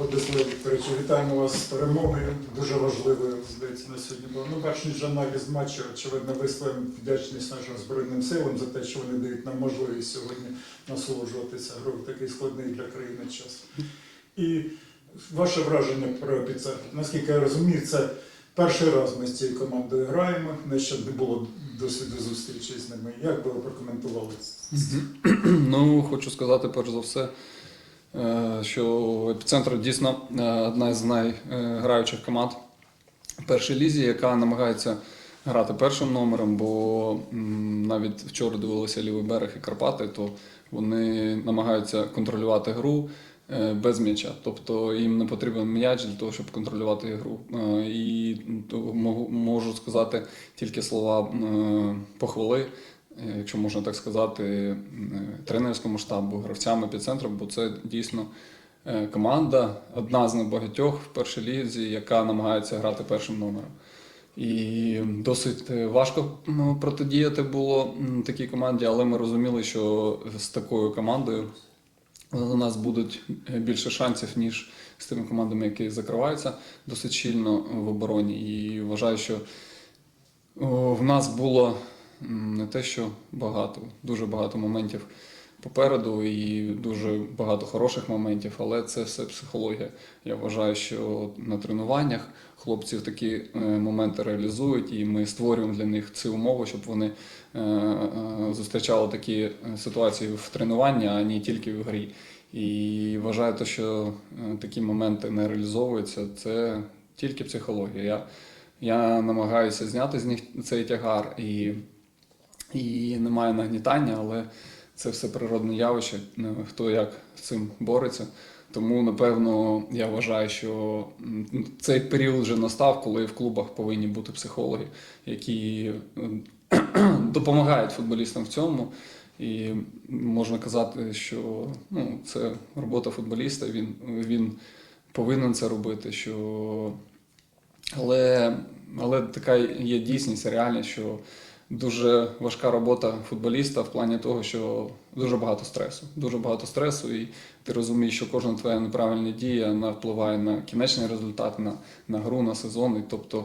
Владислав Вікторович, вітаємо вас з перемогою. Дуже важливою, здається, на сьогодні було. Ну, перш ніж аналіз матчу, очевидно, висловимо вдячність нашим Збройним силам за те, що вони дають нам можливість сьогодні насолоджуватися грою в такий складний для країни час. І ваше враження про епіцентр. Наскільки я розумію, це перший раз ми з цією командою граємо. Не ще не було досвіду зустрічі з ними. Як би ви прокоментували це? Ну, хочу сказати, перш за все, що епіцентр дійсно е, одна з найграючих команд в першій лізі, яка намагається грати першим номером, бо навіть вчора дивилися лівий берег і Карпати, то вони намагаються контролювати гру е, без м'яча. Тобто їм не потрібен м'яч для того, щоб контролювати гру. Е, І можу- сказати тільки слова е, похвали е, якщо можна так сказати, е, тренерському штабу, гравцям епіцентру, бо це дійсно е, команда, одна з небагатьох в першій лізі, яка намагається грати першим номером. І досить е, важко протидіяти було такій команді, але ми розуміли, що з такою командою у нас будуть е, більше шансів, ніж з тими командами, які закриваються досить щільно в обороні. І вважаю, що в нас було не те, що багато, дуже багато моментів попереду і дуже багато хороших моментів, але це все психологія. Я вважаю, що на тренуваннях хлопці такі е, моменти реалізують, і ми створюємо для них ці умови, щоб вони е, е, зустрічали такі ситуації в тренуванні, а не тільки в грі. І вважаю, те, що такі моменти не реалізовуються, це тільки психологія. Я, я намагаюся зняти з них цей тягар і, і немає нагнітання, але це все природне явище, хто як з цим бореться. Тому, напевно, я вважаю, що цей період вже настав, коли в клубах повинні бути психологи, які допомагають футболістам в цьому. І можна казати, що ну, це робота футболіста, він, він повинен це робити. Що... Але, але така є дійсність, реальність, що дуже важка робота футболіста в плані того, що дуже багато стресу. Дуже багато стресу, і ти розумієш, що кожна твоя неправильна дія вона впливає на кінечний результат, на, на гру, на сезон. І, тобто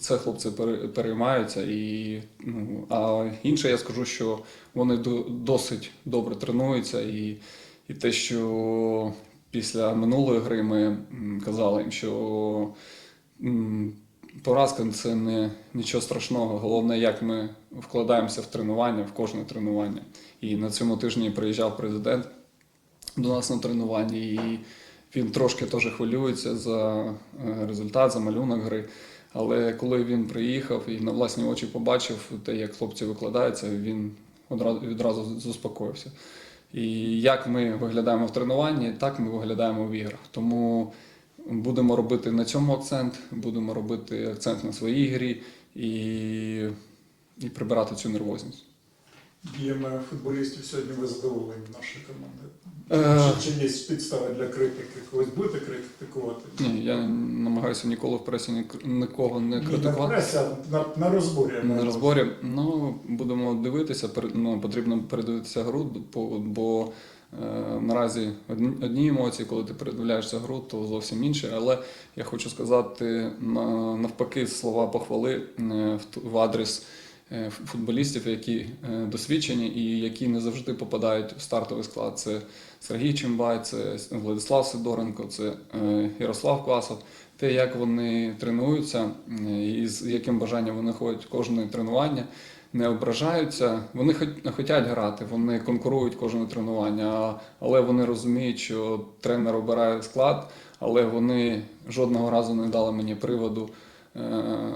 це хлопці переймаються. І, ну, а інше я скажу, що вони досить добре тренуються, і, і те, що після минулої гри ми казали їм, що поразка це не нічого страшного. Головне, як ми вкладаємося в тренування, в кожне тренування. І на цьому тижні приїжджав президент до нас на тренуванні, і він трошки теж хвилюється за е, результат, за малюнок гри. Але коли він приїхав і на власні очі побачив те, як хлопці викладаються, він одразу відразу заспокоївся. І як ми виглядаємо в тренуванні, так ми виглядаємо в іграх. Тому будемо робити на цьому акцент, будемо робити акцент на своїй грі і, і прибирати цю нервозність. Діями футболістів сьогодні ви задоволені нашої команди. Е. Чи, чи є підстави для критики? Когось будете критикувати? Ні, я намагаюся ніколи в пресі ні- нікого не Ні, на критикувати. пресі, а на, на розборі. маю На на розборі ну будемо дивитися. Ну, потрібно передивитися гру, бо, бо наразі одні, емоції, коли ти передивляєшся гру, то зовсім інші. Але я хочу сказати навпаки слова похвали е, в, адрес е, футболістів, які е, досвідчені і які не завжди попадають в стартовий склад. Це Сергій Чимбай, це Владислав Сидоренко, це е, Ярослав Квасов. Те, як вони тренуються е, і з яким бажанням вони ходять кожне тренування, не ображаються. Вони хочуть грати, вони конкурують кожне тренування, але вони розуміють, що тренер обирає склад, але вони жодного разу не дали мені приводу е,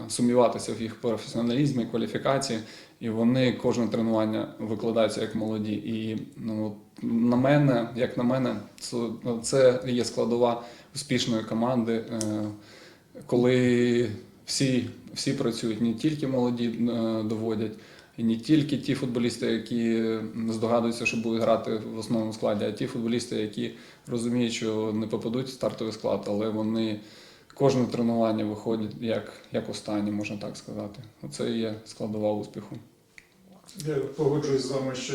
сумніватися в їх професіоналізмі, кваліфікації, і вони кожне тренування викладаються як молоді. І ну, на мене, як на мене, це, є складова успішної команди, е, коли всі, всі працюють, не тільки молоді е, доводять, і не тільки ті футболісти, які здогадуються, що будуть грати в основному складі, а ті футболісти, які розуміють, що не попадуть в стартовий склад, але вони кожне тренування виходять як, як останнє, можна так сказати. Оце і є складова успіху. Я погоджуюсь з вами, що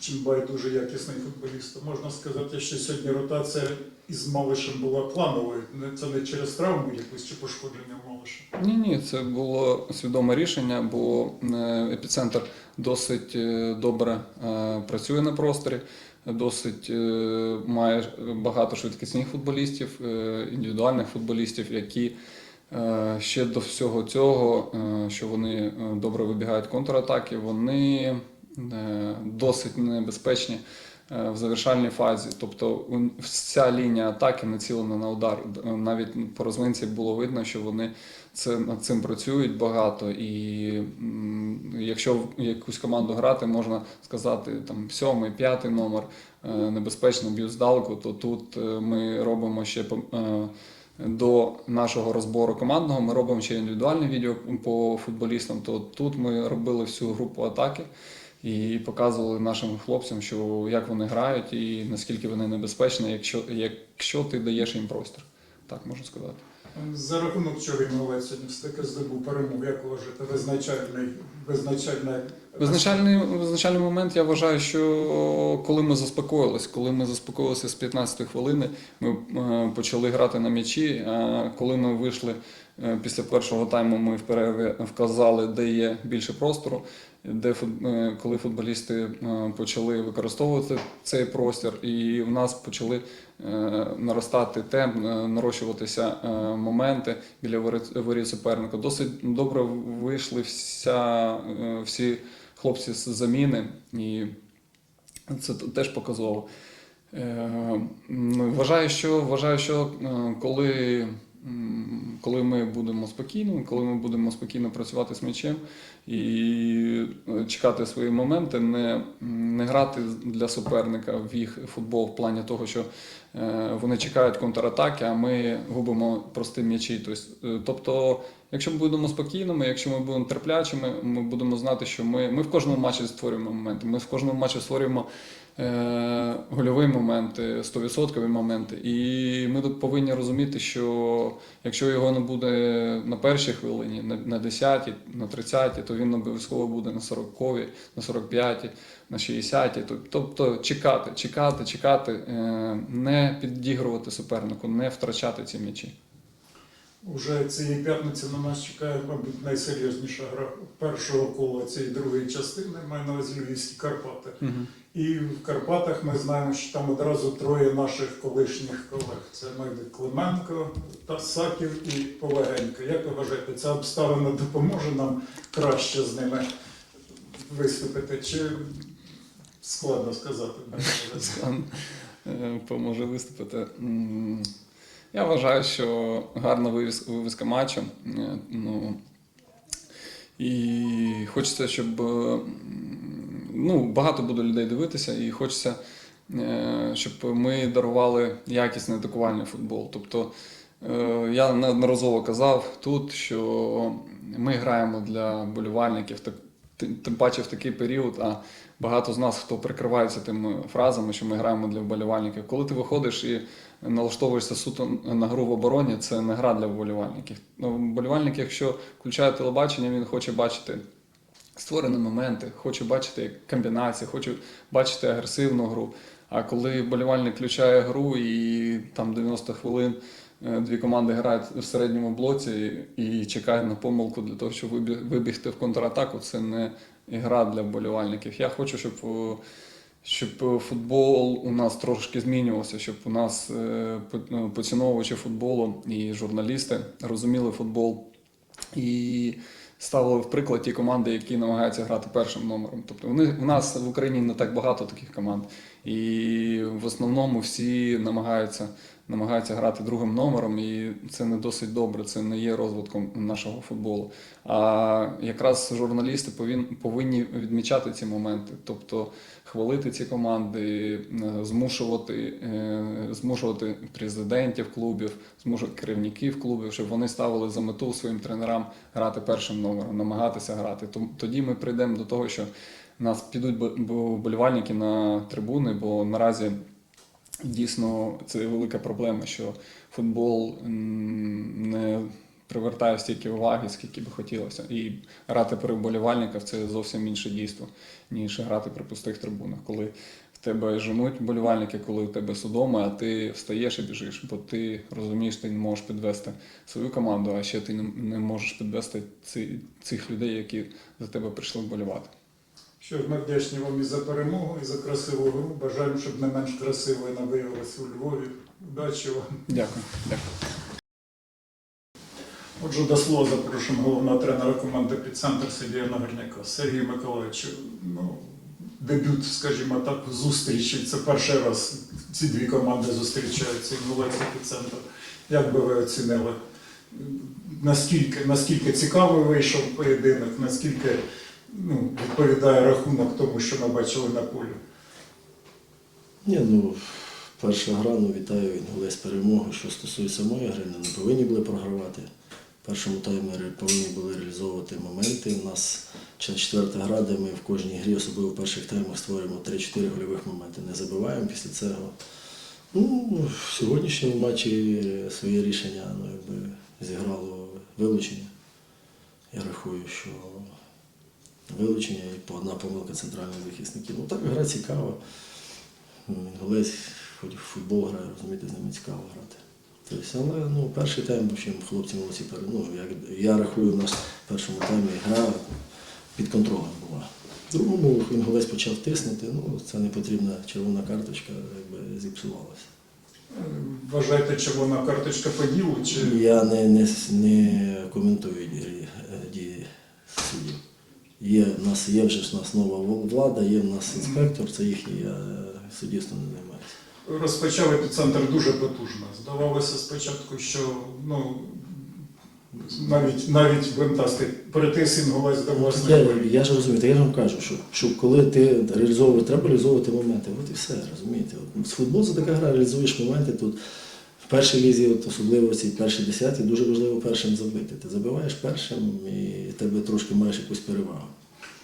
Чимбай дуже якісний футболіст. Можна сказати, що сьогодні ротація із Малишем була плановою. Це не через травму якусь чи пошкодження Малиша. Ні, ні, це було свідоме рішення, бо е, епіцентр досить е, добре е, працює на просторі, досить має багато швидкісних футболістів, індивідуальних футболістів, які ще до всього цього, що вони добре вибігають контратаки, вони досить небезпечні е, в завершальній фазі. Тобто вся лінія атаки націлена на удар. Навіть по розвинці було видно, що вони над цим працюють багато. І якщо в якусь команду грати, можна сказати там сьомий, п'ятий номер е, небезпечно б'ють здалеку, то тут е, ми робимо ще е, до нашого розбору командного. Ми робимо ще індивідуальне відео по футболістам. То тут ми робили всю групу атаки і показували нашим хлопцям, що як вони грають і наскільки вони небезпечні, якщо, якщо ти даєш їм простір. Так можу сказати. За рахунок чого він сьогодні все-таки здобув перемогу, як вважаєте, визначальний, визначальний Визначальний, визначальний момент я вважаю, що коли ми заспокоїлись, коли ми заспокоїлися з 15 хвилини, ми е, почали грати на м'ячі. А коли ми вийшли е, після першого тайму, ми в перерві вказали, де є більше простору, де е, коли футболісти е, почали використовувати цей простір, і в нас почали е, наростати темп, нарощуватися моменти біля воріт- суперника. Досить добре вийшли вся, всі хлопці з заміни, і це теж показово. Вважаю, що, вважаю, що коли, коли ми будемо спокійними, коли ми будемо спокійно працювати з м'ячем і е, чекати свої моменти, не, не грати для суперника в їх футбол в плані того, що е, вони чекають контратаки, а ми губимо прості м'ячі. Тобто, е, Тобто, якщо ми будемо спокійними, якщо ми будемо терплячими, ми будемо знати, що ми, ми в кожному матчі створюємо моменти. Ми в кожному матчі створюємо гольові моменти, 100% моменти. І ми тут повинні розуміти, що якщо його не буде на першій хвилині, на, на 10-й, на 30-й, то він обов'язково буде на 40-й, на 45-й, на 60-й. Тобто чекати, чекати, чекати, е, не підігрувати супернику, не втрачати ці м'ячі. Уже цієї п'ятниці на нас чекає, мабуть, найсерйозніша гра першого кола цієї другої частини, маю на увазі Львівські Карпати. І в Карпатах ми знаємо, що там одразу троє наших колишніх колег. Це Медик Клименко, Тасаків і Полегенько. Як ви вважаєте, ця обставина допоможе нам краще з ними виступити? Чи складно сказати? Е, поможе виступити. Я вважаю, що гарна вивіз- вивізка матчу. Е, Ну, і хочеться, щоб е, ну, багато буде людей дивитися, і хочеться, е, щоб ми дарували якісний атакувальний футбол. Тобто я неодноразово казав тут, що ми граємо для болівальників, так, тим паче в такий період. А багато з нас, хто прикривається тими фразами, що ми граємо для вболівальників. Коли ти виходиш і налаштовуєшся суто на гру в обороні, це не гра для вболівальників. Ну, вболівальник, якщо включає телебачення, він хоче бачити створені моменти, хоче бачити комбінації, хоче бачити агресивну гру. А коли вболівальник включає гру і там 90 хвилин дві команди грають в середньому блоці і чекають на помилку для того, щоб вибігти в контратаку, це не гра для вболівальників. Я хочу, щоб, е, щоб е, футбол у нас трошки змінювався, щоб у нас е, по- поціновувачі футболу і журналісти розуміли футбол і ставили в приклад ті команди, які намагаються грати першим номером. Тобто вони у нас в Україні не так багато таких команд, і в основному всі намагаються. Намагаються грати другим номером, і це не досить добре, це не є розвитком нашого футболу. А якраз журналісти повин, повинні відмічати ці моменти, тобто хвалити ці команди, е, змушувати, е, змушувати президентів клубів, змушувати керівників клубів, щоб вони ставили за мету своїм тренерам грати першим номером, намагатися грати. Тоді ми прийдемо до того, що нас підуть бо- бо- на трибуни, бо наразі. Дійсно, це велика проблема, що футбол не привертає стільки уваги, скільки би хотілося. І грати при вболівальниках це зовсім інше дійство, ніж грати при пустих трибунах, коли тебе женуть вболівальники, коли у тебе судома, а ти встаєш і біжиш, бо ти розумієш, ти не можеш підвести свою команду, а ще ти не, можеш підвести цих людей, які за тебе прийшли вболівати. Що ж, ми вдячні вам і за перемогу, і за красиву гру. Бажаємо, щоб не менш красивою вона виявилася у Львові. Удачі вам. Дякую. Дякую. Отже, до слова запрошуємо головного тренера команди «Епіцентр» Сергія Нагорняка. Сергій Миколаївич, ну, дебют, скажімо так, зустрічі. Це перший раз ці дві команди зустрічаються Інгулець «Епіцентр». Як би ви оцінили? Наскільки, наскільки цікавий вийшов поєдинок, наскільки ну, відповідає рахунок тому, що ми бачили на полі? Ні, ну перша гра, ну вітаю Інгулець з перемогою. Що стосується моєї гри, ми не повинні були програвати. В першому таймі ре- повинні були реалізовувати моменти. У нас чет- четверта гра, де ми в кожній грі, особливо в перших таймах, створюємо 3-4 гольових моменти. Не забиваємо після цього. Ну, в сьогоднішньому матчі своє рішення ну, якби, зіграло вилучення. Я рахую, що вилучення і по одна помилка центральних захисників. Ну так гра цікава. Олесь хоч в футбол грає, розумієте, з ними цікаво грати. Тобто, але ну, перший тайм, в общем, хлопці молодці пере- ну, як, я рахую, у нас в першому таймі гра під контролем була. В другому Інгулець почав тиснути, ну це не потрібна червона карточка, якби зіпсувалася. Вважаєте, червона карточка по ділу? Чи... Я не, не, не коментую дії, дії суддів. Є, в нас є вже ж в нас нова влада, є в нас інспектор, це їхній, я суддівством не займаюся. Розпочав епіцентр дуже потужно. Здавалося спочатку, що ну, навіть, навіть так сказати, до власної Я, волі. я ж розумію, я ж вам кажу, що, що коли ти реалізовуєш, треба реалізовувати моменти. От і все, розумієте. От, з футбол це така гра, реалізуєш моменти тут. В першій лізі, от, особливо ці перші десяті, дуже важливо першим забити. Ти забиваєш першим і тебе трошки маєш якусь перевагу.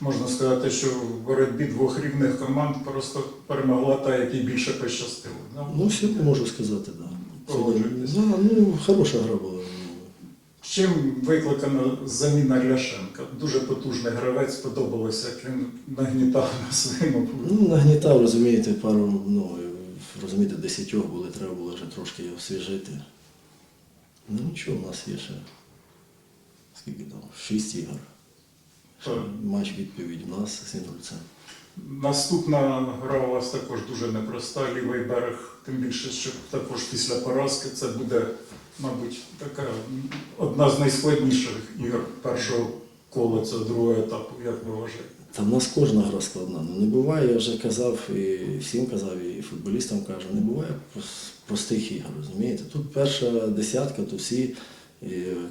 Можна сказати, що в боротьбі двох рівних команд просто перемогла та, якій більше пощастило. да? Ну, сьогодні можу сказати, так. Да. Погоджуєтесь? да, ну, хороша гра була. Чим викликана заміна Ляшенка? Дуже потужний гравець, сподобалося, як він нагнітав на своєму. Ну, нагнітав, розумієте, пару, ну, розумієте, десятьох були, треба було вже трошки його освіжити. Ну нічого, у нас є ще скільки там, шість ігор. Ще матч відповідь в нас з Інгульцем. Наступна гра у вас також дуже непроста, лівий берег, тим більше, що також після поразки це буде, мабуть, така одна з найскладніших ігор першого кола цього другого етапу, як ви вважаєте? Та в нас кожна гра складна. Ну не буває, я вже казав і всім казав, і футболістам кажу, не буває простих ігор, розумієте? Тут перша десятка, то всі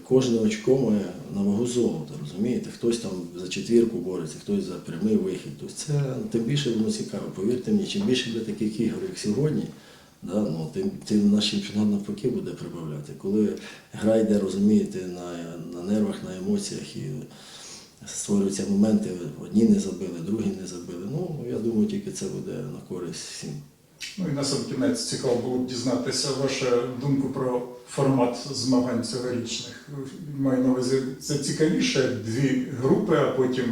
кожне очко має на вагу золота, розумієте? Хтось там за четвірку бореться, хтось за прямий вихід. Тобто це тим більше воно цікаво. Повірте мені, чим більше буде таких ігор, як сьогодні, да, ну, тим, тим наш чемпіонат навпаки буде прибавляти. Коли гра йде, розумієте, на, на нервах, на емоціях і створюються моменти, одні не забили, другі не забили. Ну, я думаю, тільки це буде на користь всім. Ну і на сам кінець цікаво було б дізнатися вашу думку про формат змагань цьогорічних. Маю на увазі, це цікавіше дві групи, а потім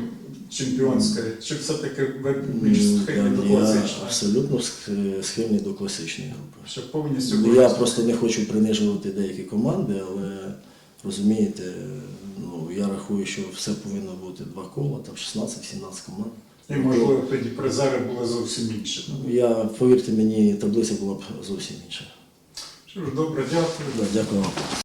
чемпіонська. Чи все-таки ви більш схильні до класичної? абсолютно схильний до класичної групи. Щоб повністю Я просто не хочу принижувати деякі команди, але розумієте, я рахую, що все повинно бути два кола, там 16-17 команд. І можливо тоді призери були зовсім інші. Ну, Я, повірте мені, таблиця була б зовсім інша. Що ж, добре, дякую. Да, Дякую вам.